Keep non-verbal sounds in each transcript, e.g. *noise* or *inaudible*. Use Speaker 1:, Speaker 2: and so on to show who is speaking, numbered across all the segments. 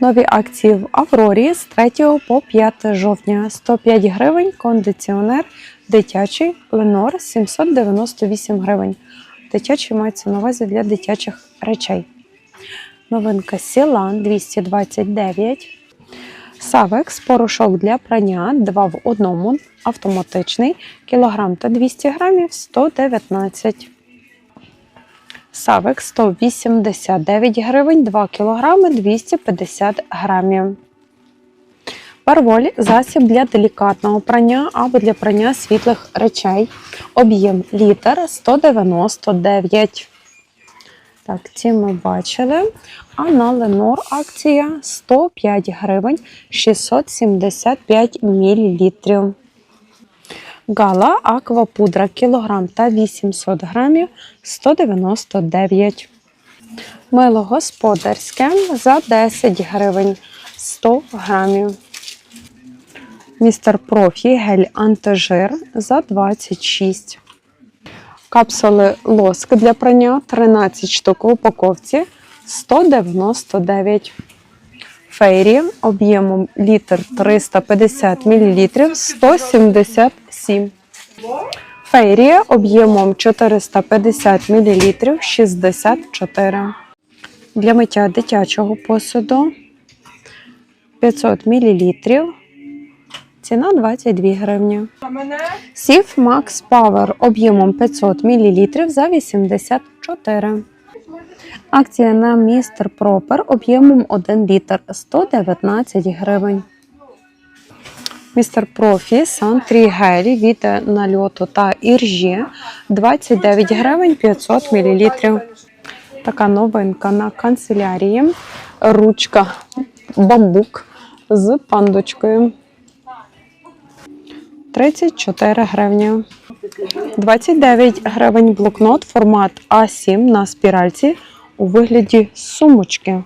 Speaker 1: Нові акції в Аврорі з 3 по 5 жовтня. 105 гривень, кондиціонер, дитячий, Ленор 798 гривень. Дитячий мається на увазі для дитячих речей. Новинка Сілан 229. Савекс порошок для прання 2 в 1, автоматичний, кілограм та 200 грамів 119. Савекс 189 гривень, 2 кг 250 грамів. Парволь засіб для делікатного прання або для прання світлих речей. Об'єм літр 199. Так, ці ми бачили. А на Ленор акція 105 гривень 675 мл. Гала аквапудра кілограм та 800 грамів 199. Мило господарське за 10 гривень 100 грамів. Містер Профі гель антижир за 26. Капсули лоск для прання 13 штук в упаковці 199. Фейрі об'ємом літр 350 мл 177. Фейрія об'ємом 450 мл 64. Для миття дитячого посуду 500 мл. Ціна 22 гривні. Сіф Max Power об'ємом 500 мл за 84. Акція на містер Пропер об'ємом 1 літр 119 гривень. Містер Профі Сантрі Гелі від нальоту та іржі 29 гривень 500 мл. Така новинка на канцелярії. Ручка бамбук з пандочкою. 34 гривні. 29 гривень блокнот формат А7 на спіральці у вигляді сумочки.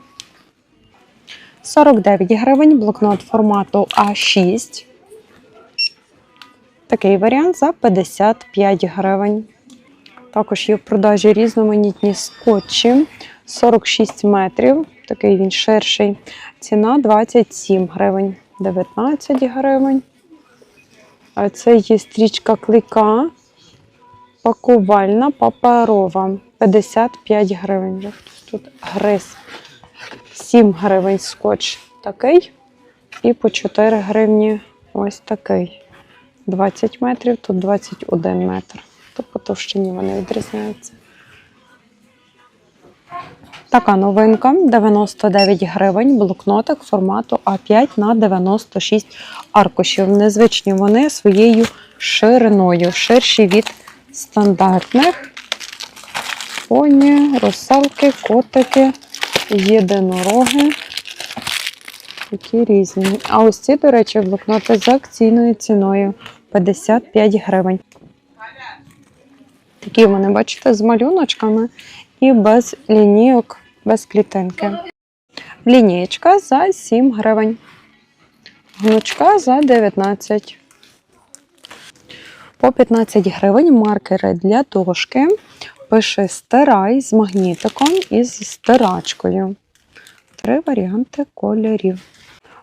Speaker 1: 49 гривень блокнот формату А6. Такий варіант за 55 гривень. Також є в продажі різноманітні скотчі 46 метрів. Такий він ширший. Ціна 27 гривень, 19 гривень. А це є стрічка клика. Пакувальна паперова 55 гривень. Тут гриз. 7 гривень скотч такий. І по 4 гривні ось такий. 20 метрів, тут 21 метр. То по товщині вони відрізняються. Така новинка 99 гривень, блокнотик формату А5 на 96 аркушів. Незвичні вони своєю шириною, ширші від стандартних. Поні, русалки, котики, єдинороги. Такі різні. А ось ці, до речі, блокноти з акційною ціною 55 гривень. Такі вони, бачите, з малюночками і без лінійок, без клітинки. Лінієчка за 7 гривень. Гнучка за 19. По 15 гривень маркери для дошки. Пише стирай з магнітиком і з стирачкою. Три варіанти кольорів.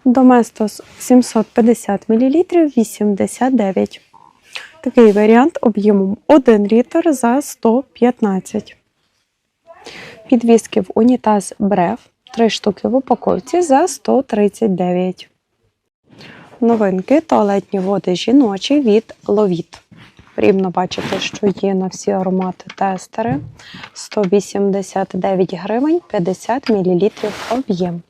Speaker 1: Доместос 750 мл 89. Такий варіант об'ємом 1 літр за 115. Підвіски в унітаз Бреф 3 штуки в упаковці за 139. Новинки туалетні води жіночі від Ловіт. Потрібно бачити, що є на всі аромати тестери. 189 гривень 50 мл об'єм.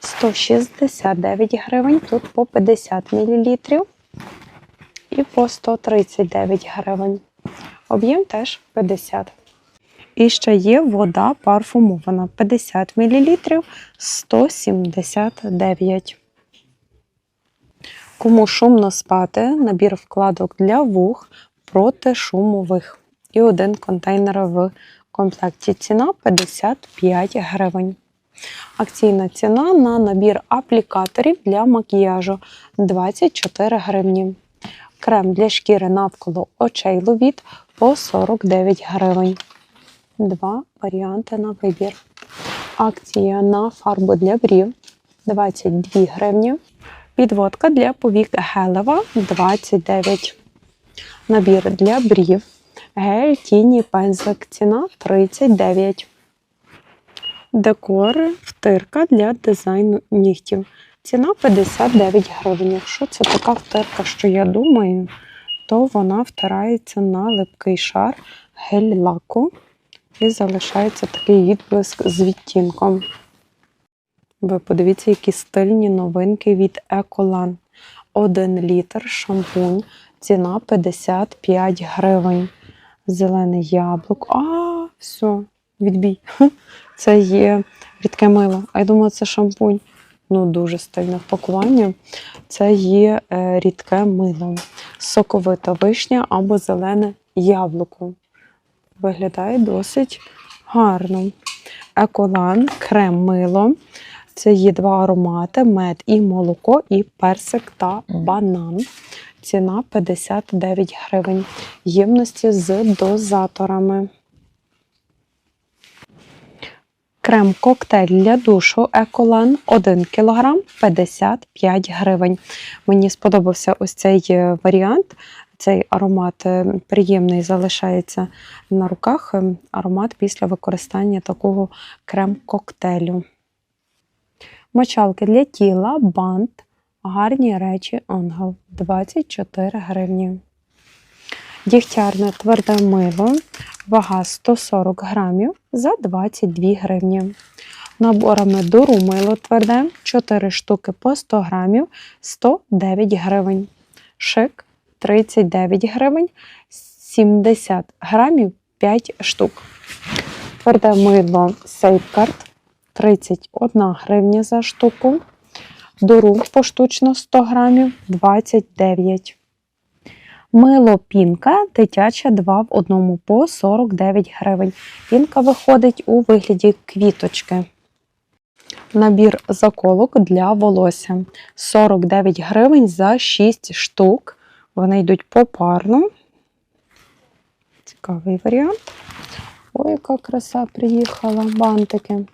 Speaker 1: 169 гривень, тут по 50 мл. І по 139 гривень. Об'єм теж 50. І ще є вода парфумована 50 мл 179. Кому шумно спати, набір вкладок для вух проти шумових. І один контейнер в комплекті. Ціна 55 гривень. Акційна ціна на набір аплікаторів для макіяжу 24 гривні. Крем для шкіри навколо очей ловіт по 49 гривень. Два варіанти на вибір. Акція на фарбу для брів 22 гривні. Підводка для повік гелева 29. Набір для брів. Гель, тіні, пензлик. Ціна 39. Декор, втирка для дизайну нігтів. Ціна 59 гривень. Якщо це така втирка, що я думаю, то вона втирається на липкий шар гель-лаку і залишається такий відблиск з відтінком. Ви подивіться, які стильні новинки від Еколан. 1 літр шампунь, ціна 55 гривень. Зелене яблуко. А, все, відбій. Це є рідке мило. А я думала, це шампунь. Ну, дуже стильне пакування. Це є е, рідке мило. Соковита вишня або зелене яблуко. Виглядає досить гарно. Еколан, крем мило. Це є два аромати: мед і молоко, і персик та банан. Ціна 59 гривень. Ємності з дозаторами. Крем коктейль для душу Еколан 1 кг 55 гривень. Мені сподобався ось цей е, варіант. Цей аромат е, приємний залишається на руках. е, Аромат після використання такого крем-коктейлю. Мочалки для тіла, бант, гарні речі Ангел 24 гривні. Дігтярне тверде мило, вага 140 грамів за 22 гривні. Наборами дуру мило тверде 4 штуки по 100 грамів 109 гривень. Шик 39 гривень, 70 грамів 5 штук. Тверде мило Сейфкарт 31 гривня за штуку. Дуру поштучно 100 грамів 29. Мило пінка дитяча 2 в одному по 49 гривень. Пінка виходить у вигляді квіточки. Набір заколок для волосся 49 гривень за 6 штук. Вони йдуть попарно. Цікавий варіант. Ой, яка краса приїхала, бантики.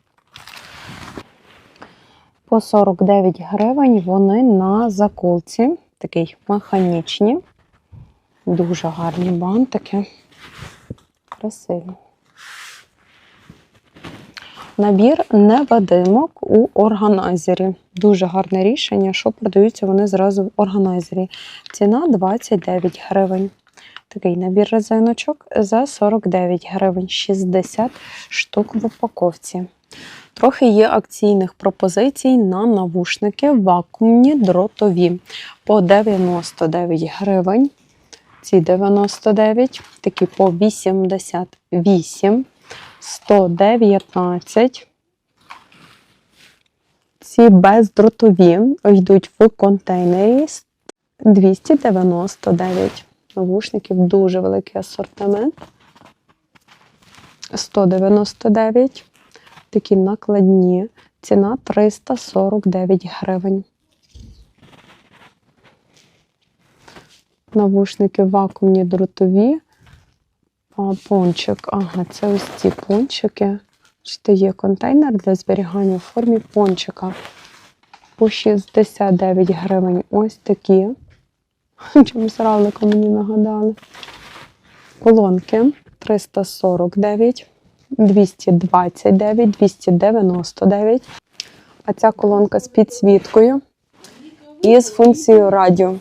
Speaker 1: По 49 гривень вони на заколці, такий механічні. Дуже гарні бантики. Красиві. Набір невидимок у органайзері. Дуже гарне рішення, що продаються вони зразу в органайзері. Ціна 29 гривень. Такий набір резиночок за 49 гривень, 60 штук в упаковці. Трохи є акційних пропозицій на навушники вакуумні дротові по 99 гривень. Ці 99, такі по 88, 119. Ці бездротові йдуть в контейнері 299. Навушників дуже великий асортимент. 199. Такі накладні. Ціна 349 гривень. Навушники вакуумні дротові. А, Пончик. Ага, це ось ці пончики. Бачите, є контейнер для зберігання в формі пончика. По 69 гривень. Ось такі. *laughs* Чомусь равлика мені нагадали. Колонки 349, 229, 299. А ця колонка з підсвіткою і з функцією радіо.